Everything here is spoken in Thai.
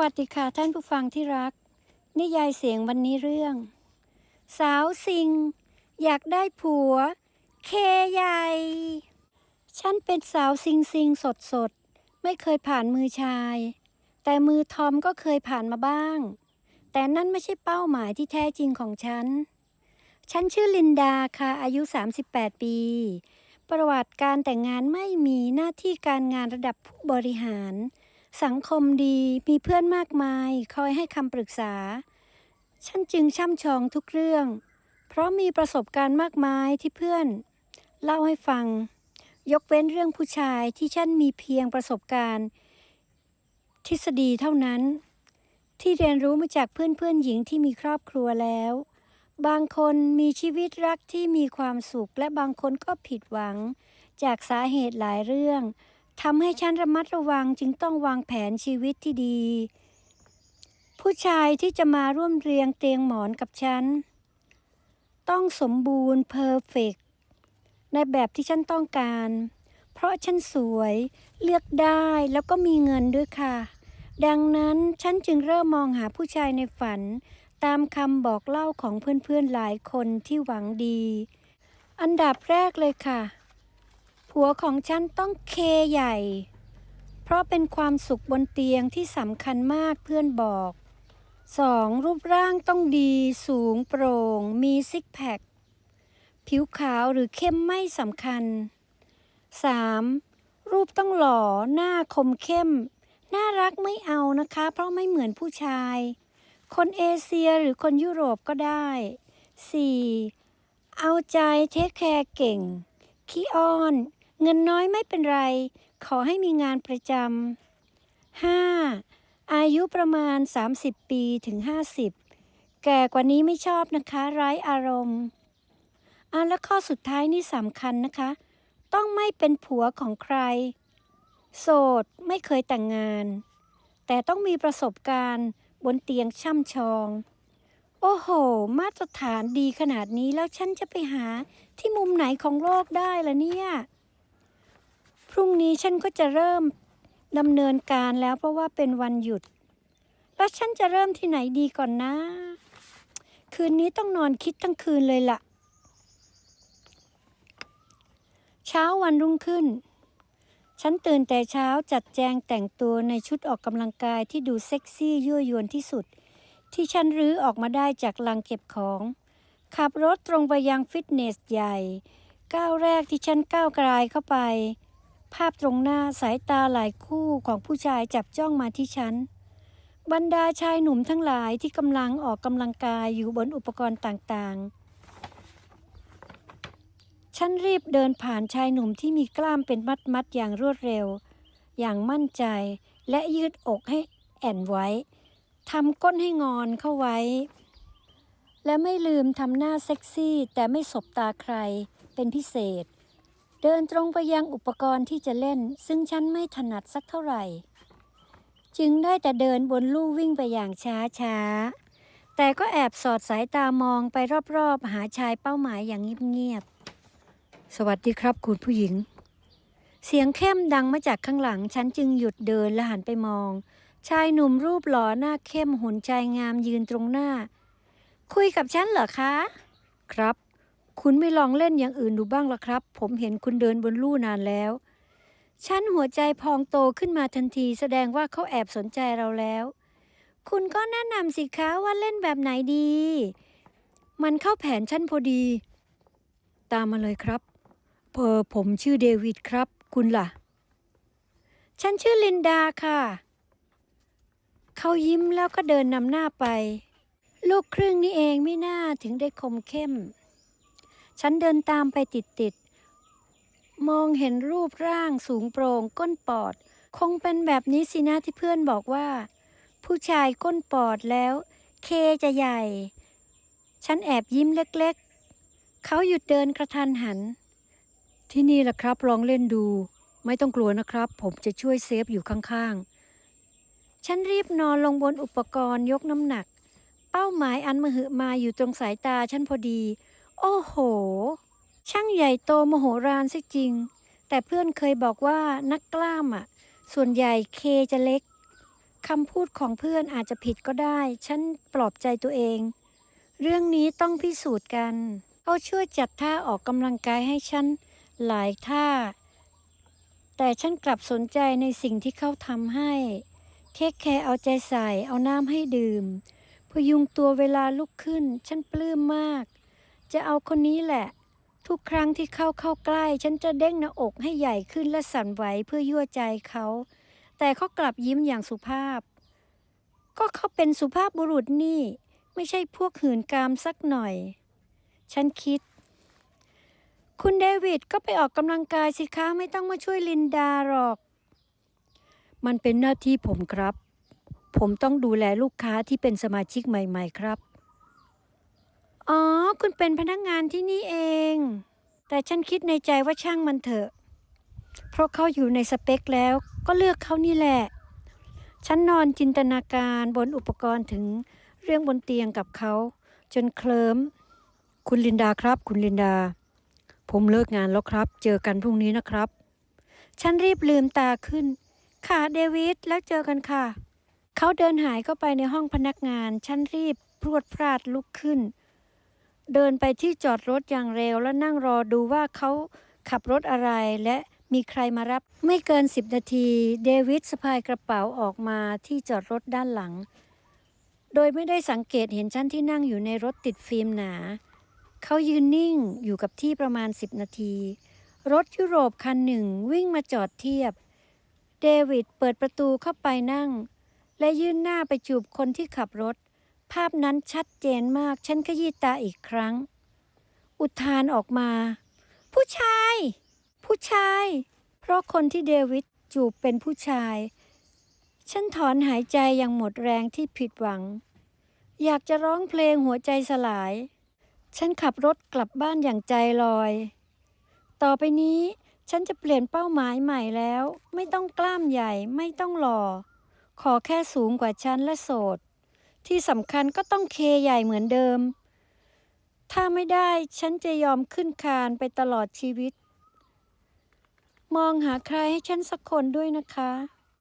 วัสดีค่ะท่านผู้ฟังที่รัก นิยายเสียงวันนี้เรื่อง สาวสิง อยากได้ผัว เคใหญ่ ฉันเป็นสาวซิงซิงสดสดไม่เคยผ่านมือชาย แต่มือทอมก็เคยผ่านมาบ้าง แต่นั่นไม่ใช่เป้าหมายที่แท้จริงของฉัน ฉันชื่อลินดาค่ะ อายุ 38 ปี ประวัติการแต่งงานไม่มีหน้าที่การงานระดับผู้บริหาร สังคมดีมีเพื่อนมากมาย คอยให้คำปรึกษา ฉันจึงช่ำชองทุกเรื่อง เพราะมีประสบการณ์มากมายที่เพื่อน เล่าให้ฟัง ยกเว้นเรื่องผู้ชายที่ฉันมีเพียงประสบการณ์ ทฤษฎีเท่านั้น ที่เรียนรู้มาจากเพื่อนเพื่อนหญิงที่มีครอบครัวแล้ว บางคนมีชีวิตรักที่มีความสุข และบางคนก็ผิดหวัง จากสาเหตุหลายเรื่อง ทำให้ฉันระมัดระวังจึงต้องวางแผนชีวิตที่ดี ผู้ชายที่จะมาร่วมเรียงเตียงหมอนกับฉัน ต้องสมบูรณ์เพอร์เฟกในแบบที่ฉันต้องการ เพราะฉันสวยเลือกได้แล้วก็มีเงินด้วยค่ะ ดังนั้นฉันจึงเริ่มมองหาผู้ชายในฝัน ตามคำบอกเล่าของเพื่อนๆหลายคนที่หวังดี อันดับแรกเลยค่ะ ผัวของฉันต้องเคใหญ่ เพราะเป็นความสุขบนเตียงที่สำคัญมากเพื่อนบอก 2. รูปร่างต้องดีสูงโปร่ง มีซิกแพค ผิวขาวหรือเข้มไม่สำคัญ 3. รูปต้องหล่อหน้าคมเข้ม น่ารักไม่เอานะคะ เพราะไม่เหมือนผู้ชาย คนเอเชียหรือคนยุโรปก็ได้ 4. เอาใจเทคแคร์เก่ง ขี้อ้อน เงินน้อยไม่เป็นไร ขอให้มีงานประจำ 5. อายุประมาณ 30 ปีถึง 50 แก่กว่านี้ไม่ชอบนะคะร้ายอารมณ์อะและข้อสุดท้ายนี่สำคัญนะคะ ต้องไม่เป็นผัวของใคร โสดไม่เคยแต่งงาน แต่ต้องมีประสบการณ์บนเตียงช่ำชอง โอ้โห มาตรฐานดีขนาดนี้แล้วฉันจะไปหาที่มุมไหนของโลกได้ล่ะเนี่ย พรุ่งนี้ฉันก็จะเริ่มดำเนินการแล้วเพราะว่าเป็นวันหยุด แล้วฉันจะเริ่มที่ไหนดีก่อนนะ คืนนี้ต้องนอนคิดทั้งคืนเลยล่ะ เช้าวันรุ่งขึ้น ฉันตื่นแต่เช้าจัดแจงแต่งตัวในชุดออกกำลังกายที่ดูเซ็กซี่ยั่วยวนที่สุด ที่ฉันรื้อออกมาได้จากลังเก็บของ ขับรถตรงไปยังฟิตเนสใหญ่ ก้าวแรกที่ฉันก้าวกลายเข้าไป ภาพตรงหน้าสายตาหลายคู่ของผู้ชายจับจ้องมาที่ฉัน บรรดาชายหนุ่มทั้งหลายที่กำลังออกกำลังกายอยู่บนอุปกรณ์ต่างๆ ฉันรีบเดินผ่านชายหนุ่มที่มีกล้ามเป็นมัดๆอย่างรวดเร็ว อย่างมั่นใจและยืดอกให้แอนไว้ทำก้นให้งอนเข้าไว้ และไม่ลืมทำหน้าเซ็กซี่แต่ไม่สบตาใครเป็นพิเศษ เดินตรงไปยังอุปกรณ์ที่จะเล่น ซึ่งฉันไม่ถนัดสักเท่าไหร่ จึงได้แต่เดินบนลู่วิ่งไปอย่างช้าช้าแต่ก็แอบสอดสายตามองไปรอบๆ หาชายเป้าหมายอย่างเงียบๆ สวัสดีครับคุณผู้หญิง เสียงเข้มดังมาจากข้างหลัง ฉันจึงหยุดเดินและหันไปมอง ชายหนุ่มรูปหล่อหน้าเข้มหุ่นใจงามยืนตรงหน้า คุยกับฉันเหรอคะ ครับ คุณไม่ลองเล่นอย่างอื่นดูบ้างล่ะครับ ผมเห็นคุณเดินบนลู่นานแล้ว ฉันหัวใจพองโตขึ้นมาทันที แสดงว่าเขาแอบสนใจเราแล้ว คุณก็แนะนำสิคะว่าเล่นแบบไหนดี มันเข้าแผนฉันพอดี ตามมาเลยครับ เพอผมชื่อเดวิดครับ คุณล่ะ ฉันชื่อลินดาค่ะ เขายิ้มแล้วก็เดินนำหน้าไป ลูกครึ่งนี่เองไม่น่าถึงได้คมเข้ม ฉันเดินตามไปติดๆ มองเห็นรูปร่างสูงโปร่งก้นปอด คงเป็นแบบนี้สินะที่เพื่อนบอกว่า ผู้ชายก้นปอดแล้ว เคจะใหญ่ ฉันแอบยิ้มเล็กๆ เขาหยุดเดินกระทันหัน ที่นี่แหละครับลองเล่นดู ไม่ต้องกลัวนะครับ ผมจะช่วยเซฟอยู่ข้างๆ ฉันรีบนอนลงบนอุปกรณ์ยกน้ำหนักเป้าหมายอันมหึมาอยู่ตรงสายตาฉันพอดี โอ้โห ช่างใหญ่โตมโหฬารสิจริง แต่เพื่อนเคยบอกว่านักกล้ามอะ ส่วนใหญ่เคจะเล็กคำพูดของเพื่อนอาจจะผิดก็ได้ ฉันปลอบใจตัวเอง เรื่องนี้ต้องพิสูจน์กันเขาช่วยจัดท่าออกกำลังกายให้ฉันหลายท่า แต่ฉันกลับสนใจในสิ่งที่เขาทำให้ เทคแคร์เอาใจใส่เอาน้ำให้ดื่ม พยุงตัวเวลาลุกขึ้น ฉันปลื้มมาก จะเอาคนนี้แหละ ทุกครั้งที่เข้าเข้าใกล้ ฉันจะเด้งหน้าอกให้ใหญ่ขึ้นและสั่นไหวเพื่อยั่วใจเขา แต่เขากลับยิ้มอย่างสุภาพ ก็เขาเป็นสุภาพบุรุษนี่ ไม่ใช่พวกหื่นกามสักหน่อย ฉันคิด คุณเดวิดก็ไปออกกำลังกายสิคะไม่ต้องมาช่วยลินดาหรอก มันเป็นหน้าที่ผมครับ ผมต้องดูแลลูกค้าที่เป็นสมาชิกใหม่ ๆ ครับ อ๋อ คุณเป็นพนักงานที่นี่เอง แต่ฉันคิดในใจว่าช่างมันเถอะ เพราะเขาอยู่ในสเปคแล้วก็เลือกเขานี่แหละ ฉันนอนจินตนาการบนอุปกรณ์ถึงเรื่องบนเตียงกับเขา จนเคลิ้มคุณลินดาครับ คุณลินดา ผมเลิกงานแล้วครับ เจอกันพรุ่งนี้นะครับ ฉันรีบลืมตาขึ้น ค่ะเดวิดแล้วเจอกันค่ะ เขาเดินหายเข้าไปในห้องพนักงาน ฉันรีบพรวดพลาดลุกขึ้น เดินไปที่จอดรถอย่างเร็วแล้วนั่งรอดูว่าเขาขับรถอะไรและมีใครมารับ ไม่เกินสิบนาที เดวิดสะพายกระเป๋าออกมาที่จอดรถด้านหลัง โดยไม่ได้สังเกตเห็นฉันที่นั่งอยู่ในรถติดฟิล์มหนา เขายืนนิ่งอยู่กับที่ประมาณสิบนาที รถยุโรปคันหนึ่งวิ่งมาจอดเทียบ เดวิดเปิดประตูเข้าไปนั่ง และยื่นหน้าไปจูบคนที่ขับรถ ภาพนั้นชัดเจนมาก ฉันขยี้ตาอีกครั้ง อุทานออกมา ผู้ชาย ผู้ชาย เพราะคนที่เดวิดจูบเป็นผู้ชาย ฉันถอนหายใจอย่างหมดแรงที่ผิดหวัง อยากจะร้องเพลงหัวใจสลาย ฉันขับรถกลับบ้านอย่างใจลอย ต่อไปนี้ฉันจะเปลี่ยนเป้าหมายใหม่แล้ว ไม่ต้องกล้ามใหญ่ไม่ต้องหล่อ ขอแค่สูงกว่าฉันและโสด ที่สำคัญก็ต้องเคใหญ่เหมือนเดิม ถ้าไม่ได้ฉันจะยอมขึ้นคานไปตลอดชีวิต มองหาใครให้ฉันสักคนด้วยนะคะ